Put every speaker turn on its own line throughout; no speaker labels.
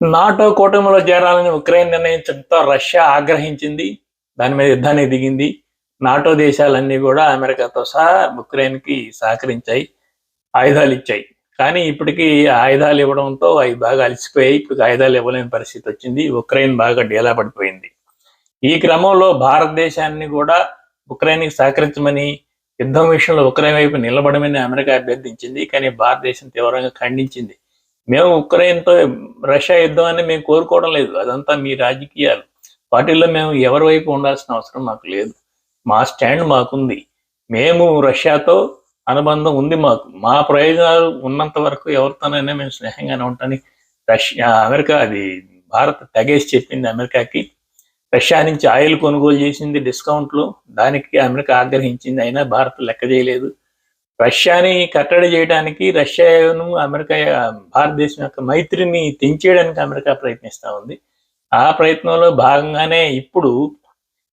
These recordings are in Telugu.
నాటో కూటమిలో చేరాలని ఉక్రెయిన్ నిర్ణయించడంతో రష్యా ఆగ్రహించింది. దాని మీద యుద్ధానికి దిగింది. నాటో దేశాలన్నీ కూడా అమెరికాతో సహా ఉక్రెయిన్కి సహకరించాయి. ఆయుధాలు ఇచ్చాయి. కానీ ఇప్పటికీ ఆయుధాలు ఇవ్వడంతో అవి బాగా అలసిపోయాయి. ఇప్పుడు ఆయుధాలు ఇవ్వలేని పరిస్థితి వచ్చింది. ఉక్రెయిన్ బాగా డేలా పడిపోయింది. ఈ క్రమంలో భారతదేశాన్ని కూడా ఉక్రెయిన్కి సహకరించమని యుద్ధం విషయంలో ఉక్రెయిన్ వైపు నిలబడమని అమెరికా అభ్యర్థించింది. కానీ భారతదేశం తీవ్రంగా ఖండించింది. మేము ఉక్రెయిన్తో రష్యా యుద్ధం అని మేము కోరుకోవడం లేదు. అదంతా మీ రాజకీయాలు. వాటిల్లో మేము ఎవరి వైపు ఉండాల్సిన అవసరం మాకు లేదు. మా స్టాండ్ మాకుంది. మేము రష్యాతో అనుబంధం ఉంది మాకు. మా ప్రయోజనాలు ఉన్నంత వరకు ఎవరితోనైనా మేము స్నేహంగానే ఉంటాని రష్యా అమెరికా అది భారత్ తెగేసి చెప్పింది అమెరికాకి. రష్యా నుంచి ఆయిల్ కొనుగోలు చేసింది డిస్కౌంట్లు. దానికి అమెరికా ఆగ్రహించింది. అయినా భారత్ లెక్క చేయలేదు. రష్యాని కట్టడి చేయడానికి రష్యాను అమెరికా భారతదేశం యొక్క మైత్రిని తెంచేయడానికి అమెరికా ప్రయత్నిస్తూ ఉంది. ఆ ప్రయత్నంలో భాగంగానే ఇప్పుడు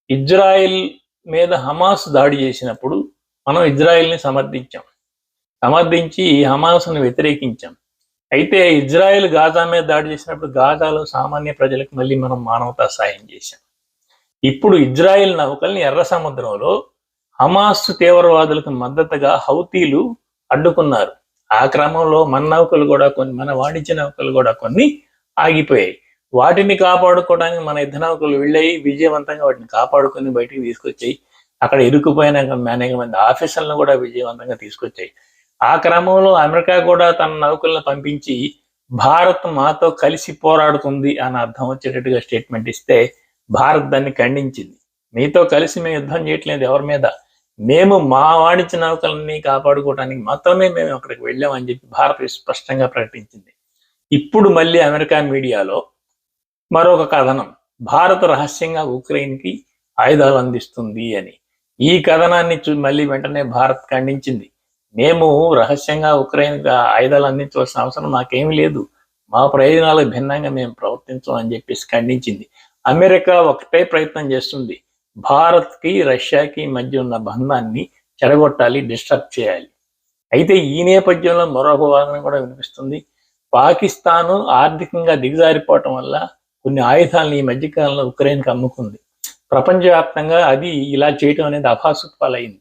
ఇజ్రాయిల్ మీద హమాస్ దాడి చేసినప్పుడు మనం ఇజ్రాయిల్ని సమర్థించాం. సమర్థించి హమాస్ను వ్యతిరేకించాం. అయితే ఇజ్రాయెల్ గాజా మీద దాడి చేసినప్పుడు గాజాలో సామాన్య ప్రజలకు మళ్ళీ మనం మానవతా సాయం చేశాం. ఇప్పుడు ఇజ్రాయెల్ నౌకల్ని ఎర్ర సముద్రంలో హమాస్ తీవ్రవాదులకు మద్దతుగా హౌతీలు అడ్డుకున్నారు. ఆ క్రమంలో మన నౌకలు కూడా కొన్ని మన వాణిజ్య నౌకలు కూడా కొన్ని ఆగిపోయాయి. వాటిని కాపాడుకోవడానికి మన యుద్ధ నౌకలు వెళ్ళాయి విజయవంతంగా వాటిని కాపాడుకొని బయటికి తీసుకొచ్చాయి. అక్కడ ఇరుక్కుపోయిన అనేక మంది ఆఫీసర్లను కూడా విజయవంతంగా తీసుకొచ్చాయి. ఆ క్రమంలో అమెరికా కూడా తన నౌకలను పంపించి భారత్ మాతో కలిసి పోరాడుతుంది అని అర్థం వచ్చేటట్టుగా స్టేట్మెంట్ ఇస్తే భారత్ దాన్ని ఖండించింది. మీతో కలిసి మేము యుద్ధం చేయట్లేదు ఎవరి మీద? మేము మా వాణిజ్య నౌకలన్నీ కాపాడుకోవడానికి మాత్రమే మేము అక్కడికి వెళ్ళామని చెప్పి భారత్ స్పష్టంగా ప్రకటించింది. ఇప్పుడు మళ్ళీ అమెరికా మీడియాలో మరొక కథనం భారత్ రహస్యంగా ఉక్రెయిన్కి ఆయుధాలు అందిస్తుంది అని. ఈ కథనాన్ని చూ మళ్ళీ వెంటనే భారత్ ఖండించింది. మేము రహస్యంగా ఉక్రెయిన్ ఆయుధాలు అందించవలసిన అవసరం మాకేమీ లేదు. మా ప్రయోజనాలకు భిన్నంగా మేము ప్రవర్తించం అని చెప్పేసి ఖండించింది. అమెరికా ఒకటే ప్రయత్నం చేస్తుంది. భారత్కి రష్యాకి మధ్య ఉన్న బంధాన్ని చెడగొట్టాలి డిస్టర్బ్ చేయాలి. అయితే ఈ నేపథ్యంలో మరొక వాదన కూడా వినిపిస్తుంది. పాకిస్తాను ఆర్థికంగా దిగజారిపోవటం వల్ల కొన్ని ఆయుధాలను ఈ మధ్యకాలంలో ఉక్రెయిన్కి అమ్ముకుంది. ప్రపంచవ్యాప్తంగా అది ఇలా చేయటం అనేది అభాసుపాలైంది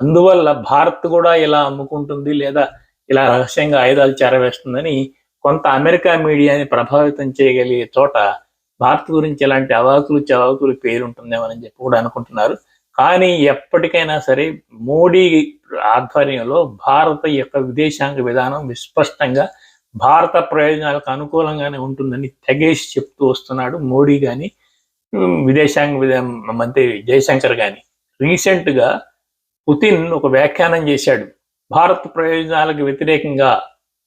అందువల్ల భారత్ కూడా ఇలా అమ్ముకుంటుంది లేదా ఇలా రహస్యంగా ఆయుధాలు చేరవేస్తుందని కొంత అమెరికా మీడియాని ప్రభావితం చేయగలిగే చోట భారత్ గురించి ఎలాంటి అవాకులు చవాకులు పేరుంటుందేమని చెప్పి కూడా అనుకుంటున్నారు. కానీ ఎప్పటికైనా సరే మోడీ ఆధ్వర్యంలో భారత యొక్క విదేశాంగ విధానం విస్పష్టంగా భారత ప్రయోజనాలకు అనుకూలంగానే ఉంటుందని తెగేసి చెప్తూ వస్తున్నాడు మోడీ కానీ విదేశాంగ మంత్రి జయశంకర్ కానీ రీసెంట్గా పుతిన్ ఒక వ్యాఖ్యానం చేశాడు భారత్ ప్రయోజనాలకు వ్యతిరేకంగా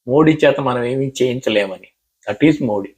మోడీ చేత మనం ఏమీ చేయించలేమని. That is Modi.